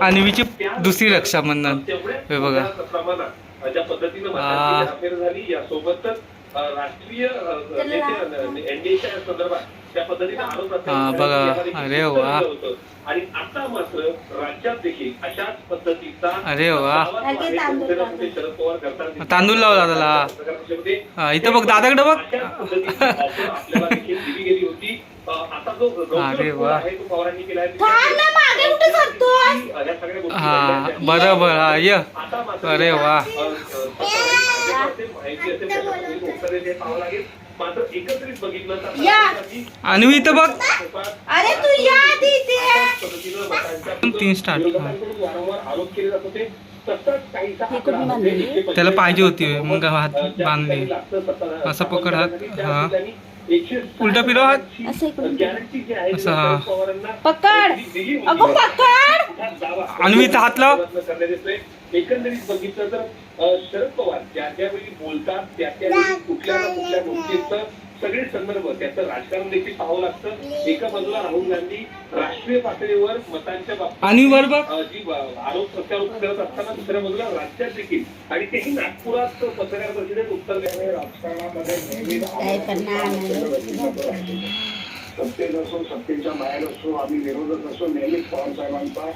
अन्वीची दुसरी रक्षाबंधन हे बघा हा, बघा. अरे वा. दिलं होतं. आणि आता मात्र राज्यात देखील अशाच पद्धतीचा अरे वा. तांदूळ लाव दादाला. हा, इथं बघ दादाकडे बघ अरे वा. हा. बरोबर हा ये आता मात्र अरे वा. तर. अन्वी इथं बघ अरे तू या. तीन? एकशे त्याला पाहिजे होती, मग हात बांधली. असं पकड हात, हा. उलटा फिरव हात. असं इकडून. गॅरंटी जी आहे असं, हा. शरद पवारांना पकड. अगं अन्वी, इथं हात लाव. एकंदरीत बघितलं तर शरद पवार ज्या त्यावेळी बोलतात त्या त्यावेळी कुठल्या ना कुठल्या गोष्टीचं सगळे संदर्भ त्याचं राजकारण देखील पाहावं लागतं. एका बाजूला राहुल गांधी राष्ट्रीय पातळीवर मतांच्या बाबतीत जी आरोप प्रत्यारोप करत असताना दुसऱ्या बाजूला राज्यात देखील आणि तेही नागपुरात पत्रकार परिषदेत उत्तर देणे राजकारणामध्ये सत्तेत असो सत्तेच्या बाहेर असो आम्ही विरोधक असो नेहमीच पवार साहेबांचा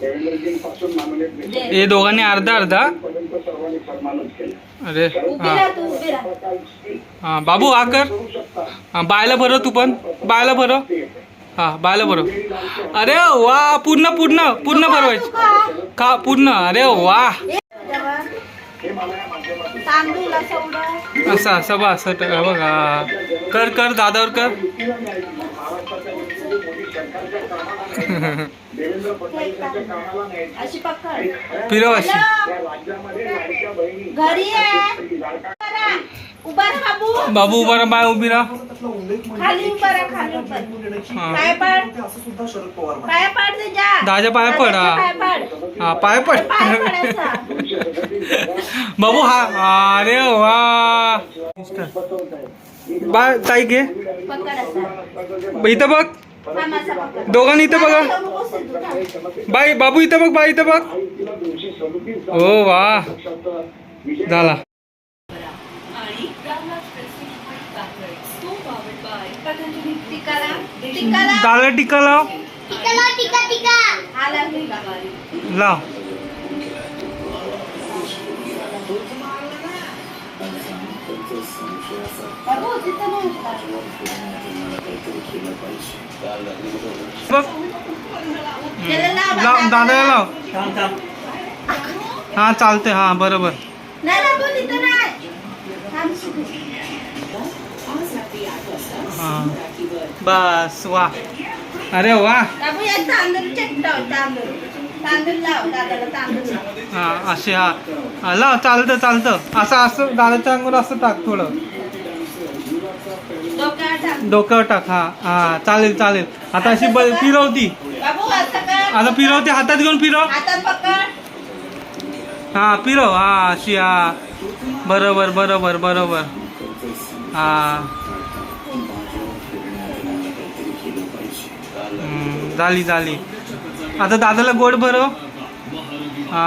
देवेंद्रजींपासून नॉमिनेट हे दोघांनी अर्धा अर्धा? पर्यंत सर्वांनी सन्मानच केला. अरे हा. हा बाबू हा कर. हा बायला भरव तू पण. बायला येते. हा बायला भरव. अरे वा पूर्ण पूर्ण पूर्ण भरवायचं. का पूर्ण? अरे वा. असं. असं बा असं बघा. कर कर दादावर कर. अशी पकड. फिरव अशी. घरी उभा बाबू. बाबू उभा राहा बाय उभी राहा. खाली उभा राहा खाली उभा. पाय पाड. पाय पाड ते जा. दादाच्या पाया पड, हा. पाय पाड. हा बाबू हा. अरे वा. बाय ताई घे. इथं बघ. दोघांनी इथं बघा. बाई बाबू इथं बघ बाई इथं बघ. ओ वा. झाला. टिकाला. टिकाला. दादा टिका लाव हा? लाव लाव, दादाला लाव हा चालते हा बरोबर हा बस वा अरे वा हा असे हा. हा, चालतं चालतं. असं असं दादाच्या अंगावर असं टाक थोडं. डोक्यावर टाक. हा हा चालेल चालेल. आता अशी ब- फिरवती. आता फिरवते हातात घेऊन फिरव. हा फिरव. हा अशी हा. बरोबर बरोबर बरोबर. हा. हम्म, झाली झाली. आता दादाला गोड भरव. हा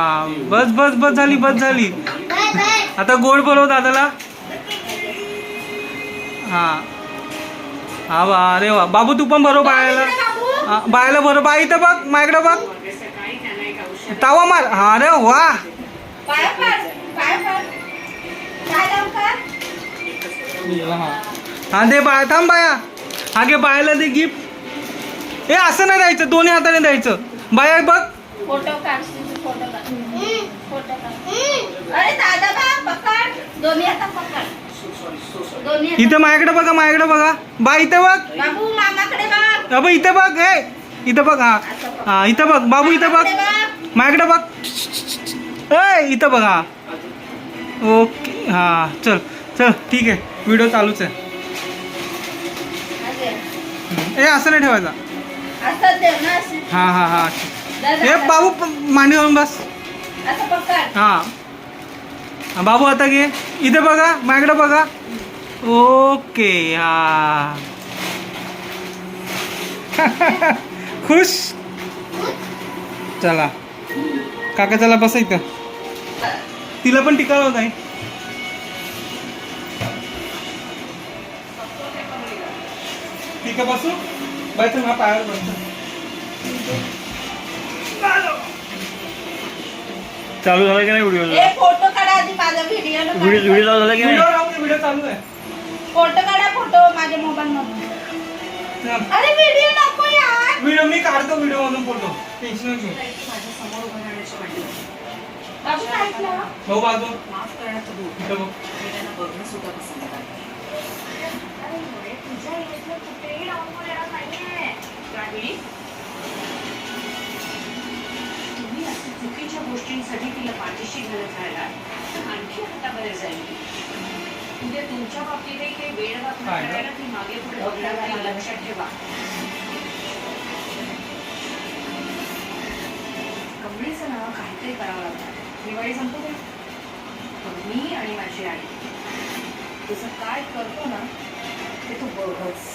बस बस बस झाली बस झाली. आता गोड भरव दादाला. हा. हा वा अरे वा. बाबू तू पण भरव बाळाला. हा, बाळाला भरव बाई इथं बघ माझ्याकडे बघ. तावा मार. हा अरे वा. हा दे बाय थांब बाया. हा घे बायला दे गिफ्ट. ए असं नाही द्यायचं. दोन्ही हाताने द्यायचं. बाया बघ. फोटो अरे दादा बा पकड. दोन्ही आता पकड. दोन्ही हातात. इथं माझ्याकडे बघा माझ्याकडे बघा. बाय इथं बघ. बाबू मामाकडे बघ. अबे इथं बघ हे इथं बघ हा. हा इथं बघ. बाबू इथं बघ. माझ्याकडे बघ. ए इथं बघ हा. ओके हा. चल चल ठीक आहे. व्हिडिओ चालूच आहे. असे. ए असं नाही ठेवायचा. हा हा हा. हे बाबू मांडी घालून बस. हा. बाबू आता घे. इथे बघा माझ्याकडे बघा. ओके हा. खुश? चला. काका चला बसा इथं. तिला पण टिकावं होत आहे ठीक आहे बसू. बाय चल हा पायावर बस. चालू झाला की नाही व्हिडिओ फोटो काढा आधी माझा व्हिडिओ व्हिडिओ चालू झाला की नाही? व्हिडिओ चालू आहे. फोटो काढा फोटो माझ्या मोबाईल मधून चल. अरे व्हिडिओ नको यार. व्हिडिओ मी काढतो व्हिडिओ मधून फोटो. टेन्शन घेऊ? भाऊ बाजू माफ करण्याचं बघ. बघणं सुद्धा पसंत गोष्टींसाठी तिला पाठीशी घालत राहिला तर आणखी आता बरे जाईल. उद्या तुमच्या बाबतीतही काही वेळ? करायला ती मागे पुढे बघणार लक्षात ठेवा. कमळीचं नाव काहीतरी करावं लागणार दिवाळी दे. पण मी आणि माझी आई तुझं काय करतो ना ते तू बघच.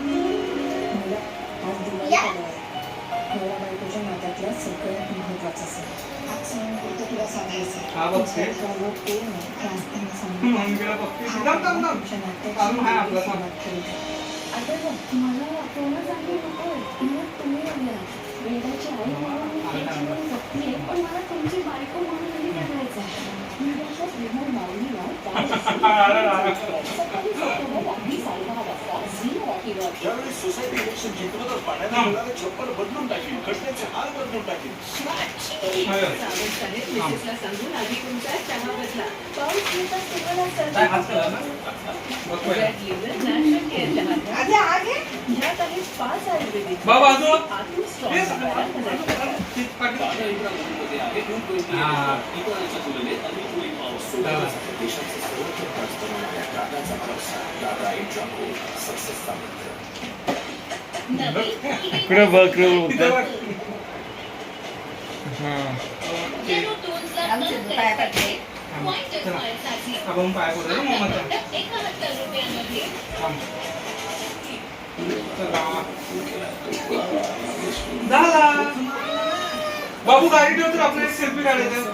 मला आज दिवाळी नवरा बायकोच्या नात्यातलं सगळ्यात महत्वाचं सण आज सण पुरतं तुला सांगायचं हा बघते. तुझं तुम्ही नाही पण मला तुमची बायको म्हणून कधी त्या करायचं मी त्याच्या श्रीमोर माऊलीला सकाळी सकाळी रात्री साडेदहा वाजता झी मराठी ज्यावेळी सोसायटी इलेक्शन जिंकलं पाण्याने मुलाला छप्पर बदलून टाकेल घटनेचे हाल बदलून टाकेल. सावंत साहेब मिसेसला सांगून आधी तुमचा चहा बदला पाऊस येतात तुम्हाला नॅशनल केअरच्या हातात ह्यात आहेत पाच आयुर्वेदिक आतून स्टॉक बाजू आतून strong हे पदार्थ आहेत. ती पाठी. हा. चला. इकडे बघ इकडे इथं बघ. बघ. हा. ओके. आमचे पाया पडले चला. आपण पाय पडू ना मामाचा थांब. चला. झाला बाबू गाडी ठेव तर आपल्याला सेल्फी काढायचं.